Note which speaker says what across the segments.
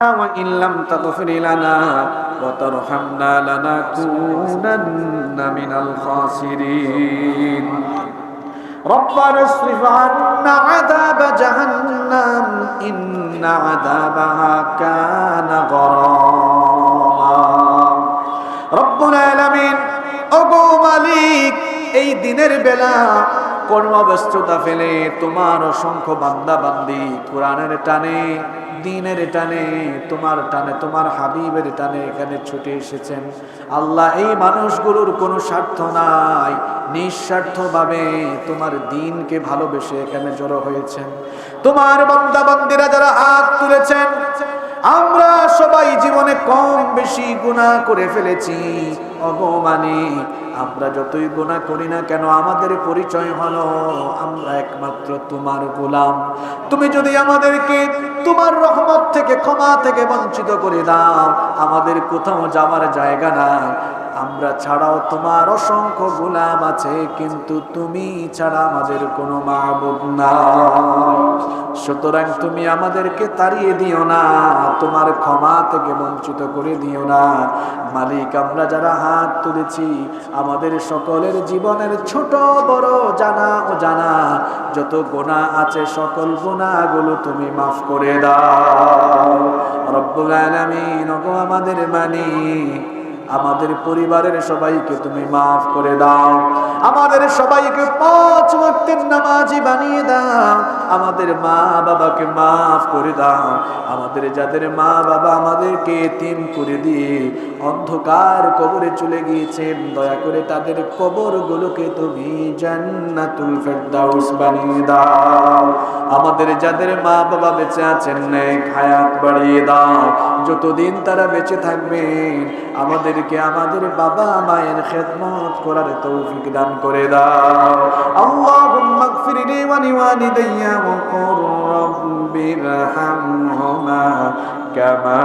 Speaker 1: وإن لم تغفر لنا وترحمنا لنكونن من الخاسرين ربنا اصرف عنا عذاب جهنم إن عذابها كان غراما رب العالمين ওগো মালিক এই দিনের বেলা কর্মব্যস্ততা ফেলে তোমার অসংখ্য বান্দা বান্দি কোরআনের টানে দিনের টানে, তোমার টানে, তোমার হাবিবের টানে এখানে ছুটে এসেছেন। আল্লাহ, এই মানুষগুলোর কোনো স্বার্থ নাই। নিঃস্বার্থভাবে তোমার দিনকে ভালোবেসে এখানে জড়ো হয়েছেন। তোমার বান্দা বান্দিরা যারা হাত তুলেছেন, আমরা সবাই জীবনে কম বেশি গুণা করে ফেলেছি। অগমানি আমরা যতই গুণা করি না কেন, আমাদের পরিচয় হলো, আমরা একমাত্র তোমার গোলাম। তুমি যদি আমাদেরকে তোমার রহমত থেকে, ক্ষমা থেকে বঞ্চিত করে দাও, আমাদের কোথাও যাওয়ার জায়গা নাই। আমরা ছাড়াও তোমার অসংখ্য গোলাম আছে, কিন্তু তুমি ছাড়া আমাদের কোনো মাহবুব নাই। সুতরাং তুমি আমাদেরকে তাড়িয়ে দিও না, তোমার ক্ষমা থেকে বঞ্চিত করে দিও না। মালিক, আমরা যারা হাত তুলেছি, আমাদের সকলের জীবনের ছোট বড় জানা ও জানা যত গোনা আছে সকল গোনাগুলো তুমি মাফ করে দাও। রব্বুল আলামিন আমাদের মালিক আমাদের পরিবারের সবাইকে তুমি মাফ করে দাও। আমাদের সবাইকে পাঁচ ওয়াক্তের নামাজি বানিয়ে দাও। আমাদের মা বাবাকে মাফ করে দাও। আমাদের যাদের মা বাবা আমাদেরকে এতিম করে দিয়ে অন্ধকার কবরে চলে গিয়েছেন, দয়া করে তাদের কবরগুলোকে তুমি জান্নাতুল ফেরদাউস বানিয়ে দাও। আমাদের যাদের মা বাবা বেঁচে আছেন, নেক হায়াত বাড়িয়ে দাও। যতদিন তারা বেঁচে থাকবেন, আমাদেরকে আমাদের বাবা মায়ের খেদমত করার তৌফিক দান করে দাও। আল্লাহুম্মা গফিরলি ওয়া লিওয়ালিদাইয়া ওয়া কুর রাব্বিরহামহুমা কামা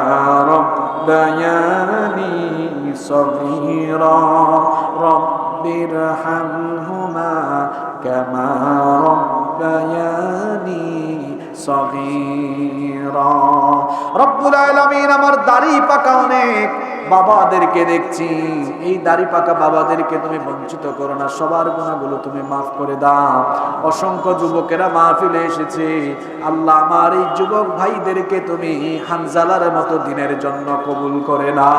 Speaker 1: রাব্বায়ানি সগীরা। রাব্বিরহামহুমা কামা রাব্বায়ানি সগীরা। রব্বুল আলামিন আমার দাড়ি পাকা অনেক, বাবাদেরকে দেখছি। এই দাড়ি পাকা বাবাদেরকে তুমি বঞ্চিত করো না, সবার গুণাগুলো তুমি মাফ করে দাও। অসংখ্য যুবকেরা মাহফিলে এসেছে। আল্লাহ আমার এই যুবক ভাইদেরকে তুমি হানজালার মতো দিনের জন্য কবুল করে না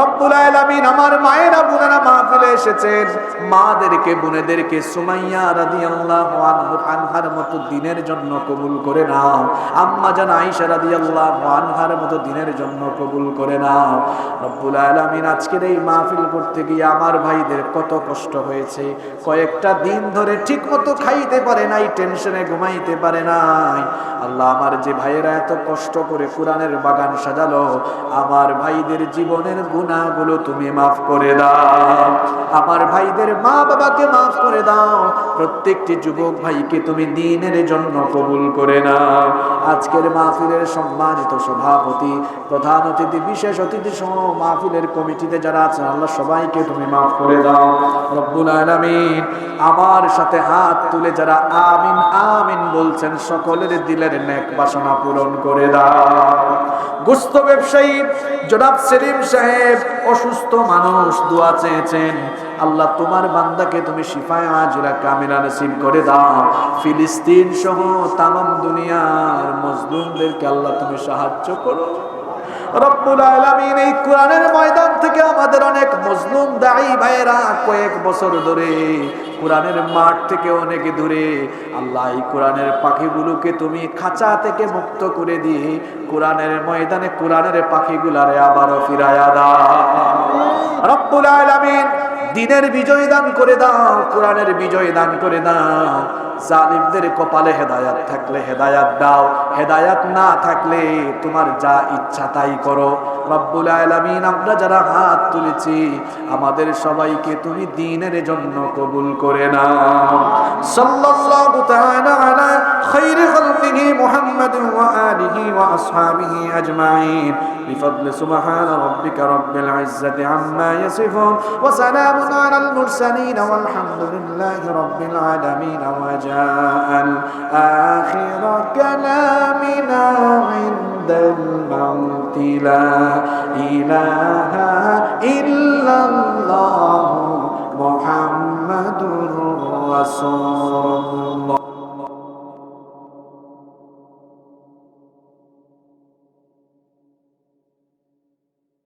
Speaker 1: রব্বুল আলামিন আমার মায়েরা, বোনেরা মাহফিলে এসেছেন। মাদেরকে, বোনেদেরকে সুমাইয়া রাদিয়াল্লাহু আনহু, আনহার মতো দিনের জন্য কবুল করে নাও। আম্মা জান আয়েশা রাদিয়াল্লাহু আনহার মতো দিনের জন্য কবুল করে নাও। রব্বুল আলামিন আজকের এই মাহফিল করতে গিয়ে আমার ভাইদের কত কষ্ট হয়েছে। কয়েকটা দিন ধরে ঠিক মতো খাইতে পারে নাই, টেনশনে ঘুমাইতে পারে নাই। আল্লাহ আমার যে ভাইয়েরা এত কষ্ট করে কোরআনের বাগান সাজালো, আমার ভাইদের জীবনের গুণাগুলো তুমি মাফ করে দাও। আমার ভাইদের মা বাবাকে মাফ করে দাও। প্রত্যেকটি যুবক ভাইকে তুমি দিনের জন্য কবুল করে নাও। আজকের মাহফিলের সম্মানিত সভাপতি, প্রধান অতিথি, বিশেষ অতিথি সহ মাহফিলের কমিটিতে যারা আছেন, আল্লাহ সবাইকে তুমি মাফ করে দাও। রব্বুল আলামিন আমার সাথে হাত তুলে যারা আমিন আমিন বলছেন, সকলের দিলের নেক বাসনা পূরণ করে দাও। গুস্ত ব্যবসায়ী জনাব সেলিম সাহেব অসুস্থ মানুষ দোয়া চেয়েছেন, আল্লাহ তোমার বান্দাকে তুমি শিফায় আজিরা কামিলা নসিব করে দাও। ফিলিস্তিন সহ তামাম দুনিয়ার মজলুমদেরকে আল্লাহ তুমি সাহায্য করো। রব্বুল এই কোরআনের ময়দান থেকে আমাদের অনেক মজলুম দায়ী ভাইয়েরা কয়েক বছর ধরে কোরআনের মাঠ থেকে অনেক দূরে, আল্লাহ এই পাখিগুলোকে তুমি খাঁচা থেকে মুক্ত করে দিয়ে কোরআনের ময়দানে কোরআনের পাখিগুলারে আবারও ফিরায়া দাও। রব্বুল আলামিন দিনের বিজয় দান করে দাও, কোরআনের বিজয় দান করে দাও। জালিমদের কপালে হেদায়াত থাকলে হেদায়াত দাও হেদায়াত না থাকলে তোমার যা ইচ্ছা তাই করো রব্বুল আলামিন আমরা যারা হাত তুলেছি আমাদের সবাইকে তুমি দিনের জন্য কবুল করে নাও সাল্লাল্লাহু তাআলা আলা খাইরি খালকিহি মুহাম্মাদ ওয়া আলিহি ওয়া আসহাবিহি আজমাইন بفضل سبحان ربك رب العزة عما يصفون وسلام على المرسلين والحمد لله رب العالمين وجاء الآخر كلامنا عند عند الموت لا إله إلا الله محمد رسول